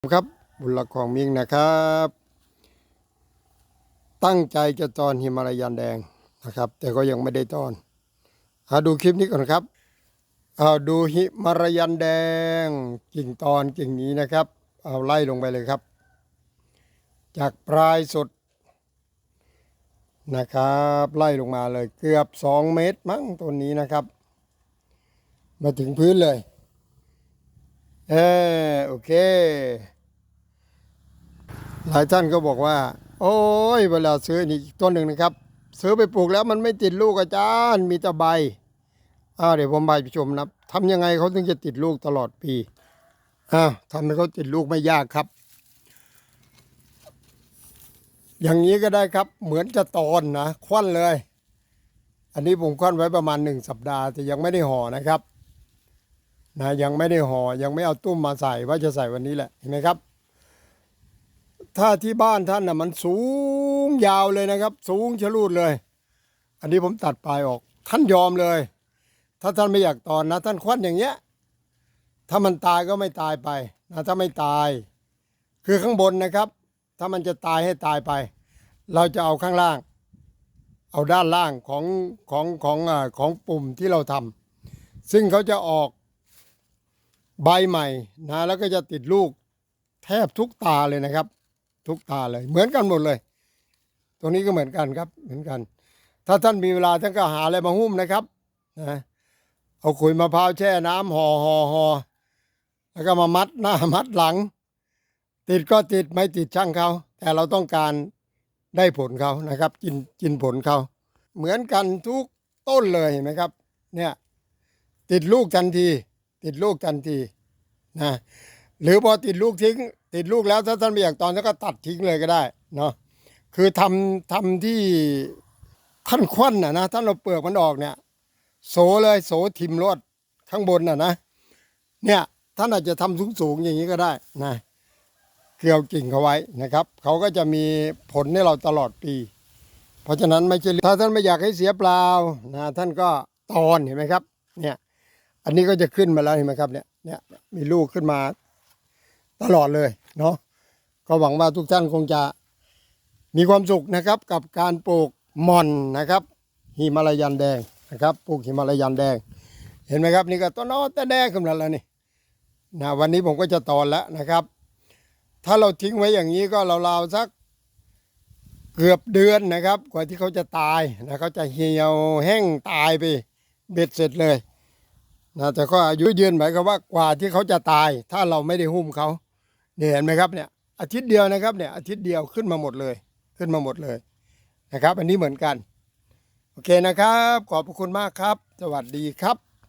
ครับบุญลักของมิงนะครับ ตั้งใจจะตอนหิมาลายันแดงนะครับ แต่ก็ยังไม่ได้ตอนเอาดูคลิปนี้ก่อนครับเอาดูหิมาลายันแดงกิ่งตอนกิ่งนี้นะครับ เอาไล่ลงไปเลยครับ จากปลายสุดนะครับ ไล่ลงมาเลยเกือบสองเมตรมั้งต้นนี้นะครับ มาถึงพื้นเลย เออโอเค หลายท่านก็บอกว่า โอ้ยเวลาซื้อนี่อีกต้นหนึ่งนะครับ ซื้อไปปลูกแล้วมันไม่ติดลูกอาจารย์มีแต่ใบอ้าเดี๋ยวผมพาไปชมนะทำยังไงเขาถึงจะติดลูกตลอดปีอ้าทำให้เขาติดลูกไม่ยากครับ อย่างนี้ก็ได้ครับ เหมือนจะตอนนะควันเลย อันนี้ผมควันไว้ประมาณหนึ่งสัปดาห์แต่ยังไม่ได้ห่อนะครับ นะยังไม่ได้ห่อยังไม่เอาตุ้มมาใส่ว่าจะใส่วันนี้แหละเห็นไหมครับ ถ้าที่บ้านท่านนะมันสูงยาวเลยนะครับ สูงชะลูดเลย อันนี้ผมตัดปลายออก ท่านยอมเลย ถ้าท่านไม่อยากตอนนะ ท่านควันอย่างเงี้ย ถ้ามันตายก็ไม่ตายไปนะถ้าไม่ตาย คือข้างบนนะครับ ถ้ามันจะตายให้ตายไป เราจะเอาข้างล่าง เอาด้านล่างของของของอาของปุ่มที่เราทำซึ่งเขาจะออก ใบใหม่นะแล้วก็จะติดลูกแทบทุกตาเลยนะครับ ทุกตาเลยเหมือนกันหมดเลย ตรงนี้ก็เหมือนกันครับเหมือนกัน ถ้าท่านมีเวลาท่านก็หาอะไรมาหุ้มนะครับนะเอาขุยมะพร้าวแช่น้ำห่อห่อห่อแล้วก็มามัดหน้ามัดหลัง ติดก็ติดไม่ติดช่างเขา แต่เราต้องการได้ผลเขานะครับ กินกินผลเขาเหมือนกันทุกต้นเลยเห็นไหมครับ เนี่ย ติดลูกทันที ติดลูกทันทีนะหรือพอติดลูกทิ้ง ติดลูกแล้วถ้าท่านไม่อยากตอนท่านก็ตัดทิ้งเลยก็ได้เนาะคือทำทำที่ท่านควันน่ะนะท่านเราเปลือกมันออกเนี่ย โสเลยโสทิมรวดข้างบนน่ะนะเนี่ยท่านอาจจะทำสูงสูงๆอย่างนี้ก็ได้นะเกลียวกิ่งเขาไว้นะครับ เขาก็จะมีผลให้เราตลอดปี เพราะฉะนั้นไม่ใช่ถ้าท่านไม่อยากให้เสียเปล่านะท่านก็ตอนเห็นไหมครับเนี่ย อันนี้ก็จะขึ้นมาแล้วเห็นไหมครับเนี่ยเนี่ยมีลูกขึ้นมาตลอดเลยเนาะก็หวังว่าทุกท่านคงจะมีความสุขนะครับกับการปลูกม่อนนะครับหิมาลายันแดงนะครับปลูกหิมาลายันแดง เห็นไหมครับนี่ก็ต้นน้อต่แดงขึ้นมาแล้วนี่นะวันนี้ผมก็จะตอนแล้วนะครับ ถ้าเราทิ้งไว้อย่างนี้ก็ราวๆสักเกือบเดือนนะครับ กว่าที่เขาจะตายนะเขาจะเหี่ยวแห้งตายไปเบ็ดเสร็จเลย นะแต่ก็อายุยืนหมายความว่ากว่าที่เขาจะตาย ถ้าเราไม่ได้หุ้มเขาเนี่ยเห็นไหมครับเนี่ยอาทิตย์เดียวนะครับเนี่ยอาทิตย์เดียวขึ้นมาหมดเลยขึ้นมาหมดเลยนะครับ อันนี้เหมือนกัน โอเคนะครับ ขอบพระคุณมากครับ สวัสดีครับ